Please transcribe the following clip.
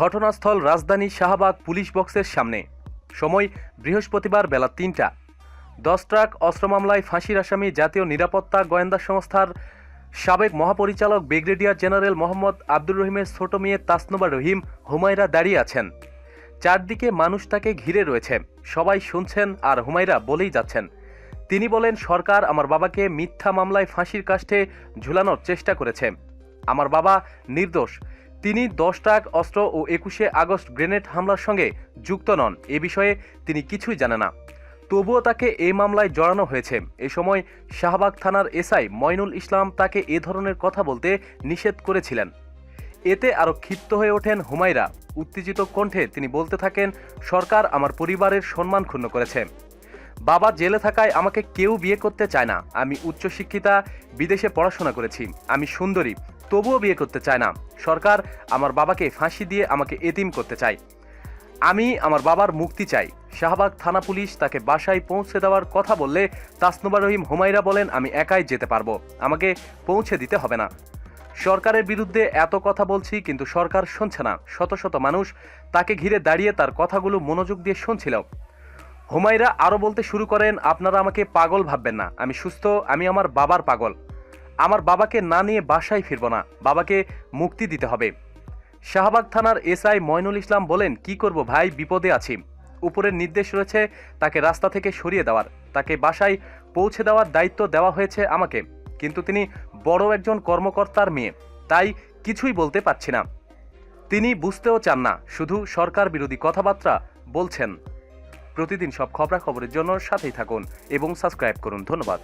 ঘটনাস্থল রাজধানী শাহবাগ পুলিশ বক্সের সামনে। সময় বৃহস্পতিবার বেলা তিনটা। দশ ট্রাক অস্ত্র মামলায় ফাঁসির আসামি জাতীয় নিরাপত্তা গোয়েন্দা সংস্থার সাবেক মহাপরিচালক ব্রিগেডিয়ার জেনারেল মোহাম্মদ আব্দুর রহিমের ছোট মেয়ে তাসনুবা রহিম হুমায়রা দাঁড়িয়ে আছেন। চারদিকে মানুষ তাকে ঘিরে রয়েছে। সবাই শুনছেন আর হুমায়রা বলেই যাচ্ছেন। তিনি বলেন, সরকার আমার বাবাকে মিথ্যা মামলায় ফাঁসির কাষ্ঠে ঝুলানোর চেষ্টা করেছে। আমার বাবা নির্দোষ। তিনি দশ ট্রাক, অস্ত্র ও একুশে আগস্ট গ্রেনেড হামলার সঙ্গে যুক্ত নন। এ বিষয়ে তিনি কিছুই জানে না। তবুও তাকে এই মামলায় জড়ানো হয়েছে। এ সময় শাহবাগ থানার এসআই ময়নুল ইসলাম তাকে এ ধরনের কথা বলতে নিষেধ করেছিলেন। এতে আরও ক্ষিপ্ত হয়ে ওঠেন হুমায়রা। উত্তেজিত কণ্ঠে তিনি বলতে থাকেন, সরকার আমার পরিবারের সম্মান ক্ষুণ্ণ করেছে। বাবা জেলে থাকায় আমাকে কেউ বিয়ে করতে চায় না। আমি উচ্চশিক্ষিতা, বিদেশে পড়াশোনা করেছি। আমি সুন্দরী। তবুও বিয়ে করতে চায় না। সরকার আমার বাবাকে ফাঁসি দিয়ে আমাকে এতিম করতে চায়। আমি আমার বাবার মুক্তি চাই। শাহবাগ থানা পুলিশ তাকে বাসায় পৌঁছে দেওয়ার কথা বললে তাসনুবা রহিম হুমায়রা বলেন, আমি একাই যেতে পারব। আমাকে পৌঁছে দিতে হবে না। সরকারের বিরুদ্ধে এত কথা বলছি, কিন্তু সরকার শুনছে না। শত শত মানুষ তাকে ঘিরে দাঁড়িয়ে তার কথাগুলো মনোযোগ দিয়ে শুনছিল। হুমায়রা আরও বলতে শুরু করেন, আপনারা আমাকে পাগল ভাববেন না। আমি সুস্থ, আমি আমার বাবার পাগল। আমার বাবাকে না নিয়ে বাসায় ফিরব না। বাবাকে মুক্তি দিতে হবে। শাহবাগ থানার এসআই ময়নুল ইসলাম বলেন, কি করব ভাই? বিপদে আছি। উপরের নির্দেশ রয়েছে তাকে রাস্তা থেকে সরিয়ে দেওয়ার। তাকে বাসায় পৌঁছে দেওয়ার দায়িত্ব দেওয়া হয়েছে আমাকে। কিন্তু তিনি বড় একজন কর্মকর্তার মেয়ে, তাই কিছুই বলতে পারছি না। তিনি বুঝতেও চান না, শুধু সরকার বিরোধী কথাবার্তা বলছেন। প্রতিদিন সব খবরাখবরের জন্য সাথেই থাকুন এবং সাবস্ক্রাইব করুন। ধন্যবাদ।